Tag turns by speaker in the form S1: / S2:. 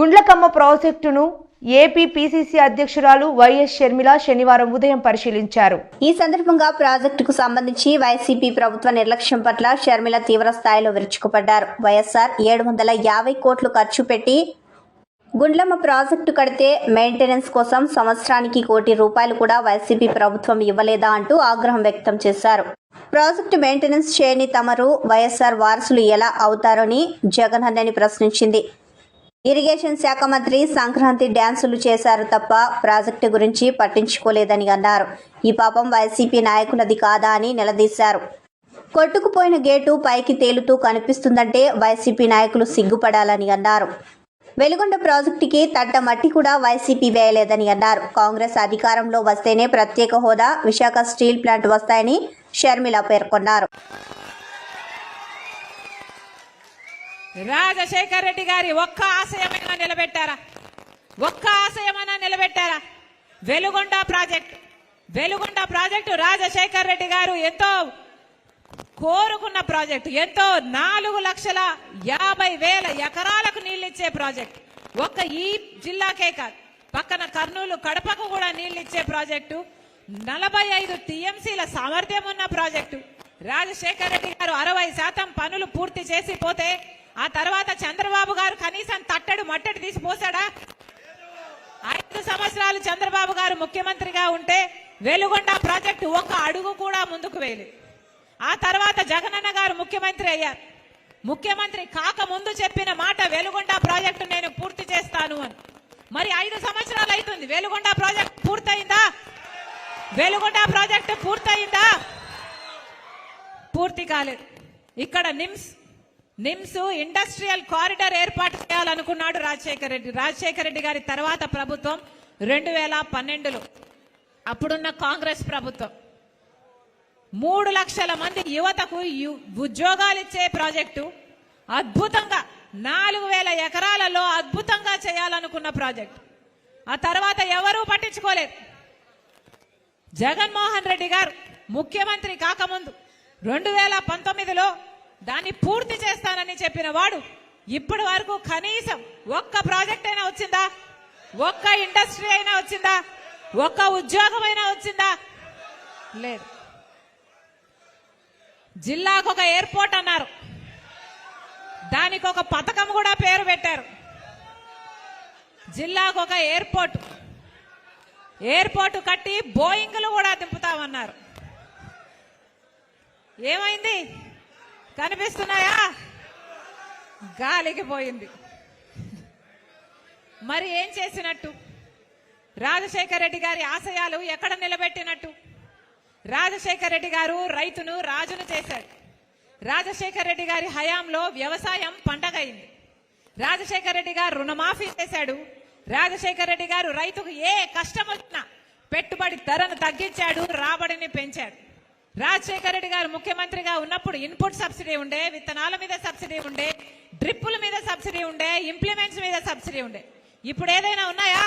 S1: గుండ్లకమ్మ ప్రాజెక్టును AP PCC అధ్యక్షురాలు YS Sharmila శనివారం ఉదయం పరిశీలించారు.
S2: ఈ సందర్భంగా ప్రాజెక్టుకు సంబంధించి వైసీపీ ప్రభుత్వ నిర్లక్ష్యం పట్ల షర్మిల తీవ్ర స్థాయిలో విరుచుకుపడ్డారు. వైఎస్ఆర్ ఏడు వందల యాభై కోట్లు ఖర్చు పెట్టి గుండ్లమ్మ ప్రాజెక్టు కడితే మెయింటెనెన్స్ కోసం సంవత్సరానికి కోటి రూపాయలు కూడా వైసీపీ ప్రభుత్వం ఇవ్వలేదా అంటూ ఆగ్రహం వ్యక్తం చేశారు. ప్రాజెక్టు మెయింటెనెన్స్ చేయని తమరు వైఎస్ఆర్ వారసులు ఎలా అవుతారని జగన్ ప్రశ్నించింది. ఇరిగేషన్ శాఖ మంత్రి సంక్రాంతి డ్యాన్సులు చేశారు తప్ప ప్రాజెక్టు గురించి పట్టించుకోలేదని అన్నారు. ఈ పాపం వైసీపీ నాయకులది కాదా అని నిలదీశారు. కొట్టుకుపోయిన గేటు పైకి తేలుతూ కనిపిస్తుందంటే వైసీపీ నాయకులు సిగ్గుపడాలని అన్నారు. వెలుగొండ ప్రాజెక్టుకి తట్ట మట్టి కూడా వైసీపీ వేయలేదని అన్నారు. కాంగ్రెస్ అధికారంలో వస్తేనే ప్రత్యేక హోదా విశాఖ స్టీల్ ప్లాంట్ వస్తాయని షర్మిల పేర్కొన్నారు.
S3: రాజశేఖర్ రెడ్డి గారి ఒక్క ఆశయమైనా నిలబెట్టారా? ఒక్క ఆశయమైనా నిలబెట్టారా? వెలుగొండ ప్రాజెక్ట్ వెలుగొండ ప్రాజెక్టు రాజశేఖర్ రెడ్డి గారు ఎంతో కోరుకున్న ప్రాజెక్టు ఎంతో నాలుగు లక్షల యాభై వేల ఎకరాలకు నీళ్ళిచ్చే ప్రాజెక్ట్. ఒక్క ఈ జిల్లాకే కాదు పక్కన కర్నూలు కడపకు కూడా నీళ్ళిచ్చే ప్రాజెక్టు. నలభై ఐదు టీఎంసీల సామర్థ్యం ఉన్న ప్రాజెక్టు. రాజశేఖర్ రెడ్డి గారు అరవై శాతం పనులు పూర్తి చేసి పోతే ఆ తర్వాత చంద్రబాబు గారు కనీసం తట్టడు మట్టడు తీసి పోసాడా? ఐదు సంవత్సరాలు చంద్రబాబు గారు ముఖ్యమంత్రిగా ఉంటే వెలుగొండ ప్రాజెక్టు ఒక్క అడుగు కూడా ముందుకు వేయలేదు. ఆ తర్వాత జగనన్న గారు ముఖ్యమంత్రి అయ్యారు. ముఖ్యమంత్రి కాక ముందు చెప్పిన మాట వెలుగొండ ప్రాజెక్టు నేను పూర్తి చేస్తాను అని. మరి ఐదు సంవత్సరాలు అవుతుంది వెలుగొండ ప్రాజెక్ట్ పూర్తయిందా? వెలుగొండ ప్రాజెక్టు పూర్తయిందా? పూర్తి కాలేదు. ఇక్కడ నిమ్స్ నిమ్స్ ఇండస్ట్రియల్ కారిడార్ ఏర్పాటు చేయాలనుకున్నాడు రాజశేఖర రెడ్డి. రాజశేఖర రెడ్డి గారి తర్వాత ప్రభుత్వం రెండు వేల పన్నెండులో అప్పుడున్న కాంగ్రెస్ ప్రభుత్వం. మూడు లక్షల మంది యువతకు ఉద్యోగాలు ఇచ్చే ప్రాజెక్టు అద్భుతంగా నాలుగు వేల ఎకరాలలో అద్భుతంగా చేయాలనుకున్న ప్రాజెక్టు. ఆ తర్వాత ఎవరూ పట్టించుకోలేదు. జగన్మోహన్ రెడ్డి గారు ముఖ్యమంత్రి కాకముందు. రెండు వేల పంతొమ్మిదిలో దాన్ని పూర్తి చేస్తానని చెప్పిన వాడు ఇప్పటి వరకు కనీసం ఒక్క ప్రాజెక్ట్ అయినా వచ్చిందా? ఒక్క ఇండస్ట్రీ అయినా వచ్చిందా? ఒక్క ఉద్యోగం అయినా వచ్చిందా? లేదు. జిల్లాకు ఒక ఎయిర్పోర్ట్ అన్నారు. దానికి ఒక పథకం కూడా పేరు పెట్టారు. జిల్లాకు ఒక ఎయిర్పోర్ట్. ఎయిర్పోర్ట్ కట్టి బోయింగ్లు కూడా దింపుతామన్నారు. ఏమైంది? కనిపిస్తున్నాయా? గాలికి పోయింది. మరి ఏం చేసినట్టు? రాజశేఖర రెడ్డి గారి ఆశయాలు ఎక్కడ నిలబెట్టినట్టు? రాజశేఖర రెడ్డి గారు రైతును రాజును చేశాడు రాజశేఖర రెడ్డి గారి హయాంలో వ్యవసాయం పండగైంది. రాజశేఖర రెడ్డి గారు రుణమాఫీ చేశాడు. రాజశేఖర రెడ్డి గారు రైతుకు ఏ కష్టం వచ్చినా పెట్టుబడి ధరను తగ్గించాడు రాబడిని పెంచాడు. రాజశేఖర రెడ్డి గారు ముఖ్యమంత్రిగా ఉన్నప్పుడు ఇన్పుట్ సబ్సిడీ ఉండే విత్తనాల మీద సబ్సిడీ ఉండే డ్రిప్పుల మీద సబ్సిడీ ఉండే ఇంప్లిమెంట్స్ మీద సబ్సిడీ ఉండే. ఇప్పుడు ఏదైనా ఉన్నాయా?